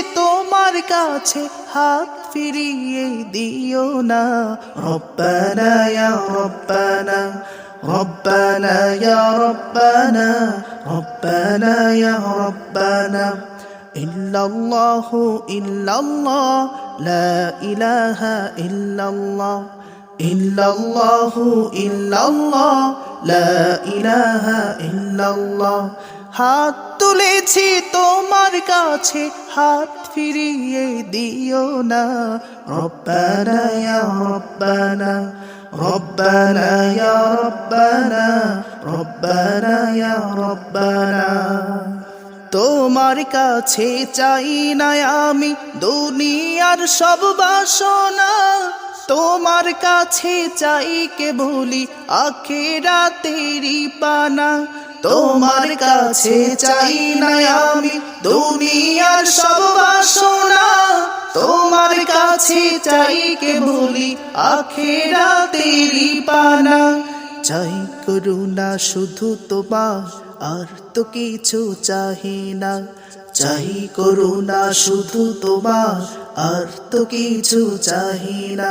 তোমার কাছে হাত ফিরিয়ে দিও না। রব্বানা ইয়া রব্বানা রব্বানা ইয়া রব্বানা রব্বানা ইয়া রব্বানা। ইল্লাল্লাহু ইল্লাল্লাহ, লা ইলাহা ইল্লাল্লাহ। ইল্লাল্লাহু ইল্লাল্লাহ, লা হাত তুলেছি তোমার কাছে, হাত ফিরিয়ে দিও না। রব্বানা ইয়া রব্বানা রব্বানা ইয়া রব্বানা তোমার কাছে চাই না আমি দুনিয়ার সব বাসনা। তোমার কাছে চাই কে বলি আখেরা তেরি পানা। তোমার কাছে চাই না আমি দুনিয়ার সব বাসনা। তোমার কাছে চাই কে বলি আখেরা তেরি পানা চাই করুণা, শুধু তোমার আর তো কিছু চাহি না। চাই করুণা, শুধু তোমার আর তো কিছু চাহি না।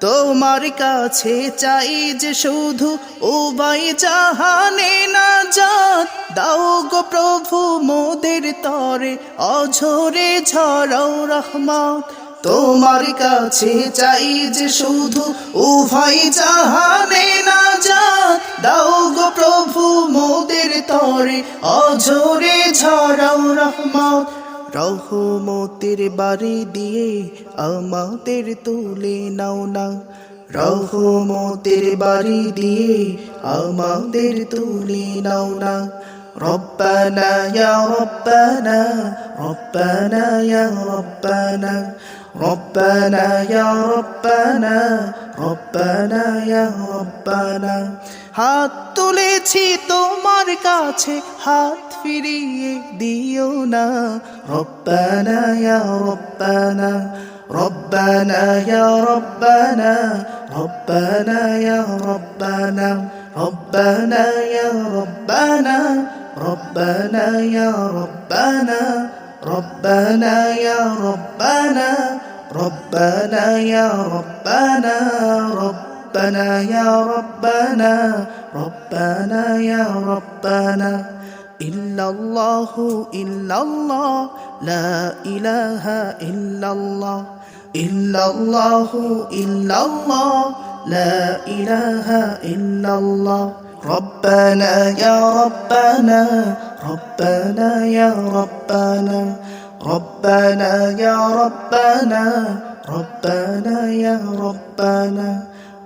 তোমার কাছে চাই যে শুধু উবাই জাহানে না যাত দাও গো প্রভু মোদের তরে, অঝরে ঝরাও রহমত। তোমার কাছে চাই যে শুধু উভয় জাহানে না যাত দাও গো প্রভু মোদের তরে, অঝরে ঝরাও রহমত। রহমতের বাড়ি দিয়ে আমাদের তুলে নাও না রহমতের বাড়ি দিয়ে আমাদের তুলে নাও না ربنا يا ربنا ربنا يا ربنا ربنا يا ربنا ربنا يا ربنا হাত তুলেছি তোমার কাছে হাত ফিরিয়ে দিও না। রব্বানা ইয়া রব্বানা রব্বানা ইয়া রব্বানা রব্বানা ইয়া রব্বানা রব্বানা ইয়া রব্বানা রব্বানা ইয়া রব্বানা রব্বানা ইয়া রব্বানা রব্বানা ربنا يا ربنا ربنا يا ربنا. إلا الله إلا الله لا إله إلا الله. إلا الله إلا الله لا إله إلا الله. ربنا يا ربنا ربنا يا ربنا. ربنا يا ربنا ربنا يا ربنا.